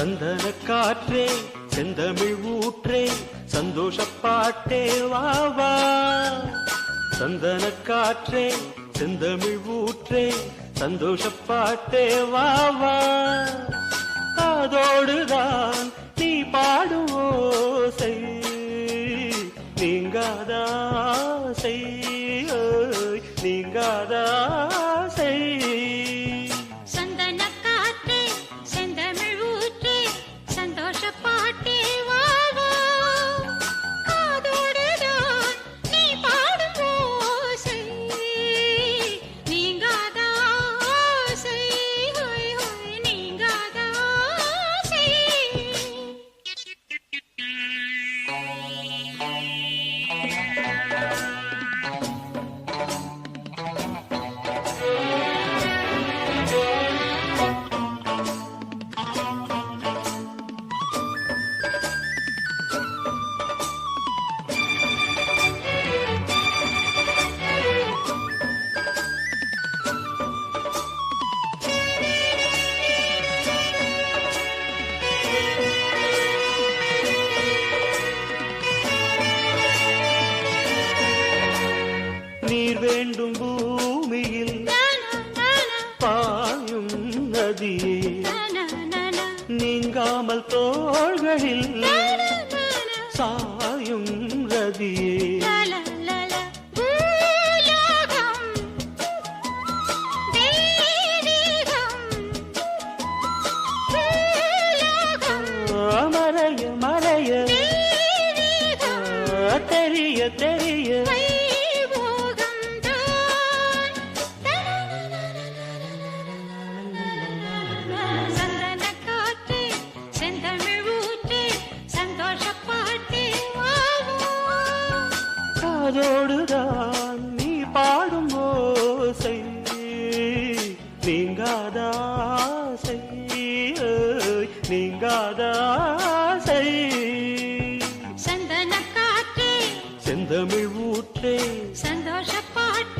சந்தன காற்றே செந்தமிழ் ஊற்றே சந்தோஷப்பாட்டே வாவா சந்தன காற்றே செந்தமிழ் ஊற்றே சந்தோஷப்பாட்டே வாவா காதோடுதான் நதி நீங்காமல் தோள்களில் சாயும் ரதியே. அதோடுதான் நீ பாடும் ஓசை நீங்காதாசை. நீங்காதாசை செந்தமிழ் ஊற்றே சந்தோஷப்பாட்டு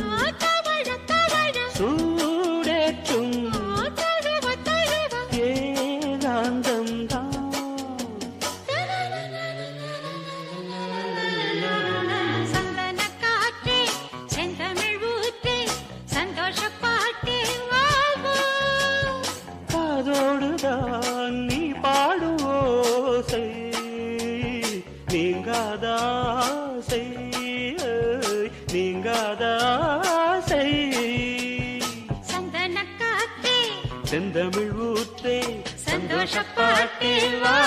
ஆசை நீங்காத ஆசை. சந்தனக்காத்தே செந்தமிழ் ஊற்றே சந்தோஷப்பாட்டே வா.